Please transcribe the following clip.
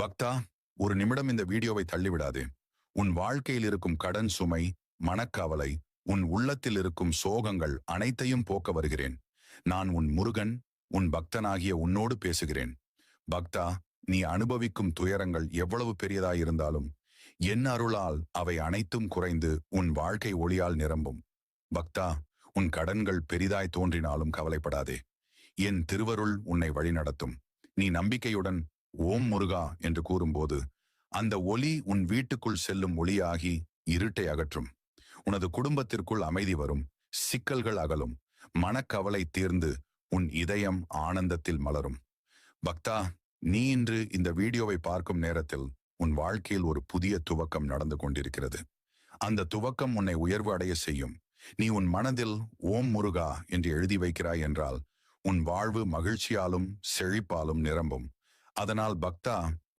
பக்தா ஒரு நிமிடம் இந்த வீடியோவை தள்ளிவிடாதே. உன் வாழ்க்கையில் இருக்கும் கடன் சுமை மனக்கவலை உன் உள்ளத்தில் இருக்கும் சோகங்கள் அனைத்தையும் போக்க வருகிறேன். நான் உன் முருகன் உன் பக்தனாகிய உன்னோடு பேசுகிறேன். பக்தா நீ அனுபவிக்கும் துயரங்கள் எவ்வளவு பெரியதாயிருந்தாலும் என் அருளால் அவை அனைத்தும் குறைந்து உன் வாழ்க்கை ஒளியால் நிரம்பும். பக்தா உன் கடன்கள் பெரிதாய் தோன்றினாலும் கவலைப்படாதே. என் திருவருள் உன்னை வழிநடத்தும். நீ நம்பிக்கையுடன் ஓம் முருகா என்று கூறும்போது அந்த ஒளி உன் வீட்டுக்குள் செல்லும் ஒளியாகி இருட்டை அகற்றும். உனது குடும்பத்திற்குள் அமைதி வரும் சிக்கல்கள் அகலும் மனக்கவலை தீர்ந்து உன் இதயம் ஆனந்தத்தில் மலரும். பக்தா நீ இன்று இந்த வீடியோவை பார்க்கும் நேரத்தில் உன் வாழ்க்கையில் ஒரு புதிய துவக்கம் நடந்து கொண்டிருக்கிறது. அந்த துவக்கம் உன்னை உயர்வு அடைய செய்யும். நீ உன் மனதில் ஓம் முருகா என்று எழுதி வைக்கிறாய் என்றால் உன் வாழ்வு மகிழ்ச்சியாலும் செழிப்பாலும் நிரம்பும். அதனால் பக்தா